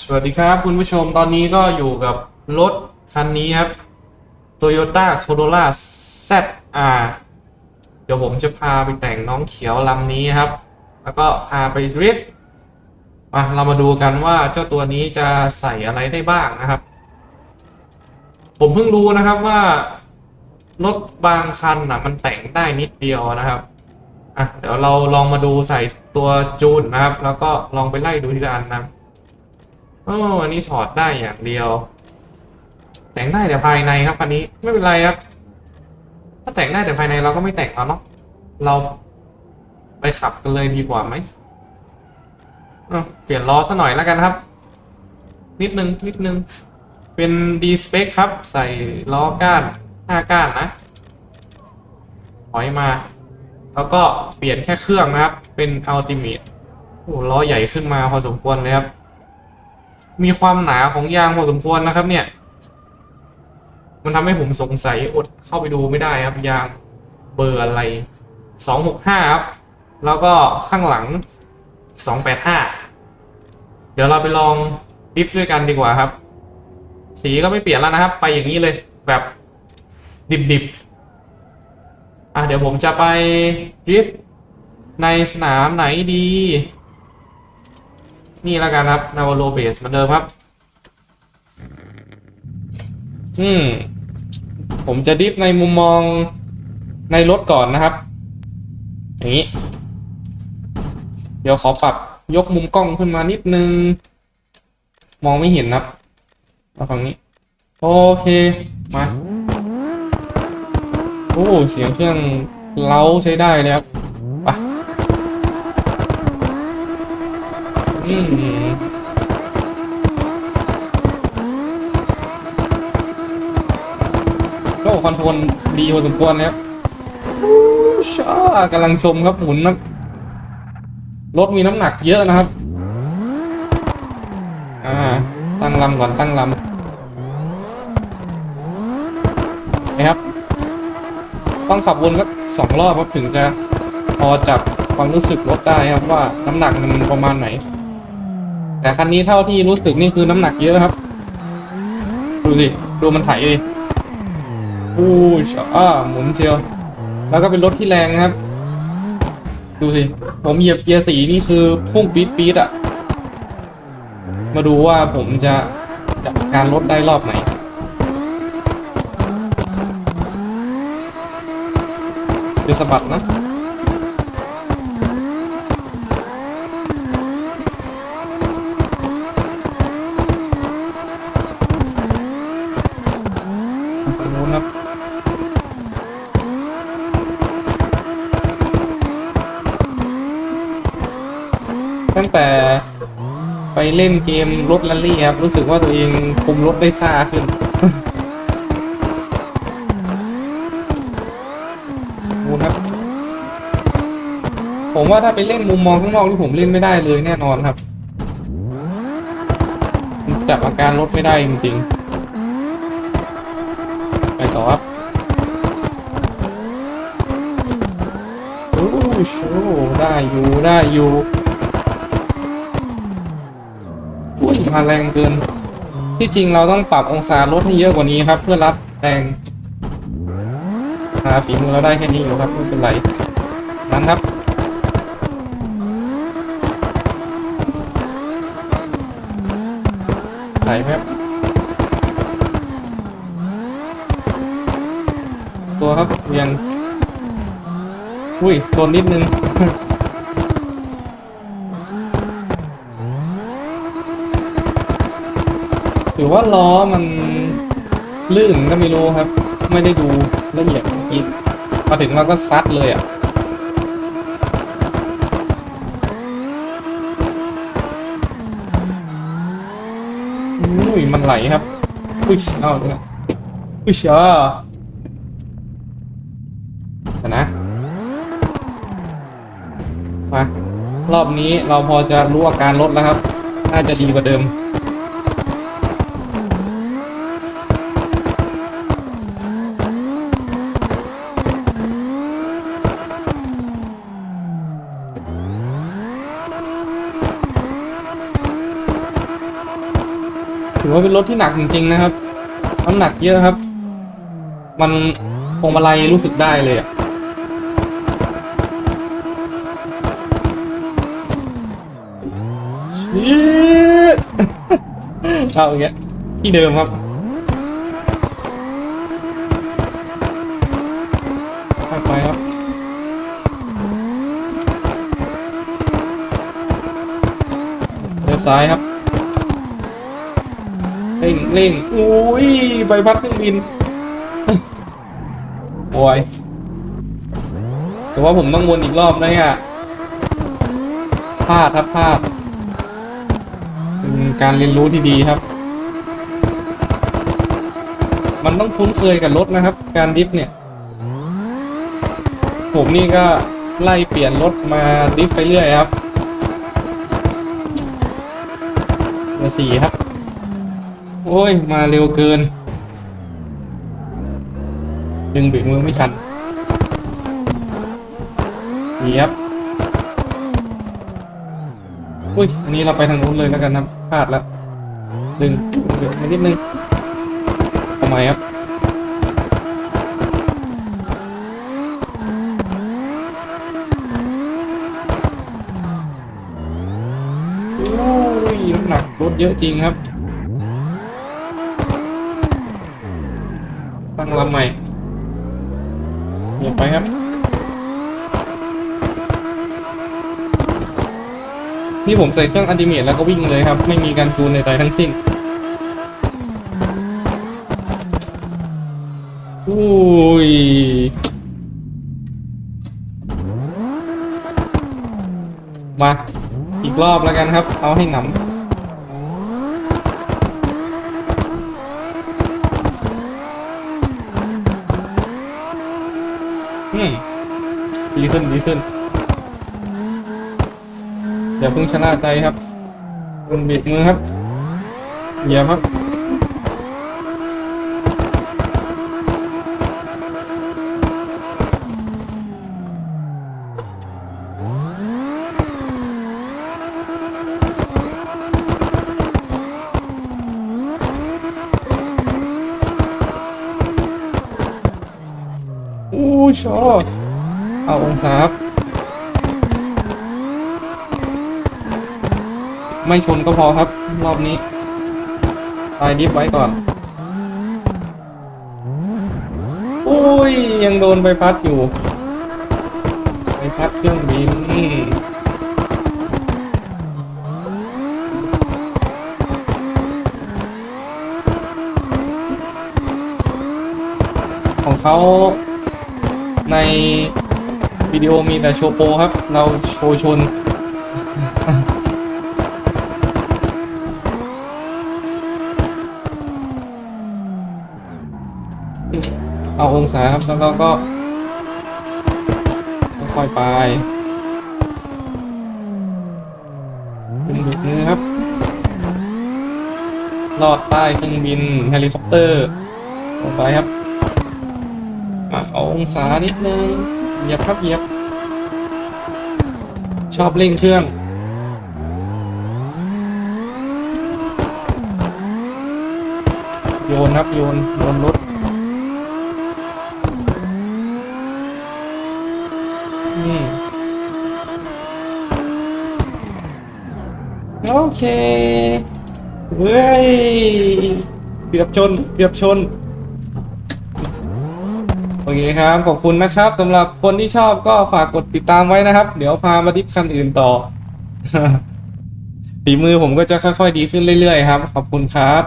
สวัสดีครับคุณผู้ชมตอนนี้ก็อยู่กับรถคันนี้ครับ Toyota Corolla ZR เดี๋ยวผมจะพาไปแต่งน้องเขียวลำนี้ครับ แล้วก็พาไปดริฟต์มาเรามาดูกันว่าเจ้าตัวนี้จะใส่อะไรได้บ้างนะครับ ผมเพิ่งรู้นะครับว่ารถบางคันน่ะมันแต่งได้นิดเดียวนะครับอะเดี๋ยวเราลองมาดูใส่ตัวจูนนะครับ แล้วก็ลองไปไล่ดูทีละอันนะครับ อ๋ออันนี้ถอดได้อย่างเดียว แต่งได้แต่ภายในครับคันนี้ไม่เป็นไรครับ ถ้าแต่งได้แต่ภายในเราก็ไม่แต่งแล้วเนาะเราไปขับกันเลยดีกว่าไหมเปลี่ยนล้อซะหน่อยแล้วกันครับ นิดนึงนิดนึง เป็น D spec ครับ ใส่ล้อก้าน5ก้านนะถอยมา แล้วก็เปลี่ยนแค่เครื่องนะครับ เป็น Ultimate โอ้ล้อใหญ่ขึ้นมาพอสมควรเลยครับ มีความหนาของยางพอสมควรนะครับ เนี่ย มันทำให้ผมสงสัยอดเข้าไปดูไม่ได้ครับ ยางเบอร์อะไรสองหกห้าครับ แล้วก็ข้างหลังสองแปดห้าเดี๋ยวเราไปลองดิฟด้วยกันดีกว่าครับ สีก็ไม่เปลี่ยนแล้วนะครับ ไปอย่างนี้เลยแบบดิบๆอะเดี๋ยวผมจะไปดริฟต์ในสนามไหนดี นี่แล้วกันครับนาวโลเบสเหมือนเดิมครับ อืม ผมจะดิฟในมุมมองในรถก่อนนะครับ อย่างนี้ เดี๋ยวขอปรับยกมุมกล้องขึ้นมานิดนึง มองไม่เห็นครับเอาฝั่งนี้ โอเค มา โอ้ เสียงเครื่องเล้าใช้ได้เลยครับไป อืม ก็คอนโทรลดีพอสมควรแล้วอู้ช้ากำลังชมครับหมุนนะรถมีน้ำหนักเยอะนะครับ อ่า ตั้งลำก่อนตั้งลำนะครับ ต้องขับวนก็สองรอบครับถึงจะพอจับความรู้สึกรถได้ครับว่าน้ำหนักมันประมาณไหน แต่คันนี้เท่าที่รู้สึกนี่คือน้ำหนักเยอะครับ ดูสิ ดูมันไถดิอู้ชอ่าหมุนเชียว แล้วก็เป็นรถที่แรงนะครับ ดูสิ ผมเหยียบเกียร์สีนี่คือพุ่งปี๊ดปี๊ดอะมาดูว่าผมจะจัดการรถได้รอบไหนเป็นสะบัดนะ ฝั่งนู้นครับ ตั้งแต่ไปเล่นเกมรถแรลลี่ครับ รู้สึกว่าตัวเองคุมรถได้ซ่าขึ้นดูครับ ผมว่าถ้าไปเล่นมุมมองข้างนอกที่ผมเล่นไม่ได้เลยแน่นอนครับ จับอาการรถไม่ได้จริงๆ ไปต่อครับโอ้โชได้อยู่ได้อยู่อุ้ย มาแรงเกิน ที่จริงเราต้องปรับองศารถให้เยอะกว่านี้ครับ เพื่อรับแรงหาฝีมือเราได้แค่นี้อยู่ครับไม่เป็นไรนั้นครับไหนครับตัวครับเรียังอุ้ยโดนนิดนึง ถือว่าล้อมันลื่นก็ไม่รู้ครับ ไม่ได้ดูละเอียดอกี้มาถึงเราก็ซัดเลยอะอุ้ยมันไหลครับอุ้ยเอาเนี่ยอุ้ยเชียเดี๋ยวนะมารอบนี้เราพอจะรู้อาการรถแล้วครับ น่าจะดีกว่าเดิม ถือว่าเป็นรถที่หนักจริง ๆ นะครับน้ำหนักเยอะครับ มันพวงมาลัยรู้สึกได้เลยอะชี้เอาอย่างเงี้ยที่เดิมครับไปครับเลี้ยวซ้ายครับ งเร่งอุ้ยใบพัดเครื่องบินโอ้ยแต่ว่าผมต้องวนอีกรอบนะเนี่ยพลาดครับพลาดเป็นการเรียนรู้ที่ดีครับ มันต้องคุ้นเคยกับรถนะครับ การดริฟต์เนี่ย ผมนี่ก็ไล่เปลี่ยนรถมาดริฟต์ไปเรื่อยครับเบอร์สี่ครับ โอ้ย มาเร็วเกิน ดึงเบรกมือไม่ทันนี่ครับอุ้ย อันนี้เราไปทางนู้นเลยแล้วกันครับพลาดแล้วดึงเบรกนิดนึงทำไมครับโอ้ยน้ำหนักรถเยอะจริงครับ ตั้งลำใหม่เดี๋ยวไปครับนี่ผมใส่เครื่องอันติเมตแล้วก็วิ่งเลยครับ ไม่มีการจูนในใจทั้งสิ้นอุ้ยมาอีกรอบแล้วกันครับ เอาให้หนำ ดีขึ้นดีขึ้นอย่าเพิ่งชะล่าใจครับคุณบิดมือครับเหยียบครับ อู้ ชอเอาองศาครับไม่ชนก็พอครับ รอบนี้ตายดิฟไว้ก่อน อุ้ย ยังโดนใบพัดอยู่ใบพัดเครื่องบินของเขา ในวิดีโอมีแต่โชว์โปรครับ เราโชว์ชน เอาองศาครับ แล้วเราก็ค่อยไปมือครับ ลอดใต้เครื่องบินเฮลิคอปเตอร์ลงไปครับ องศานิดนึงเหยียบครับเหยียบ ชอบเร่งเครื่องโยนครับโยนโยนรถอืมโอเคเว้ยเกือบชนเกือบชน โอเคครับ ขอบคุณนะครับสำหรับคนที่ชอบก็ฝากกดติดตามไว้นะครับ เดี๋ยวพามาดิฟคันอื่นต่อ ฝีมือผมก็จะค่อยๆดีขึ้นเรื่อยๆครับ ขอบคุณครับ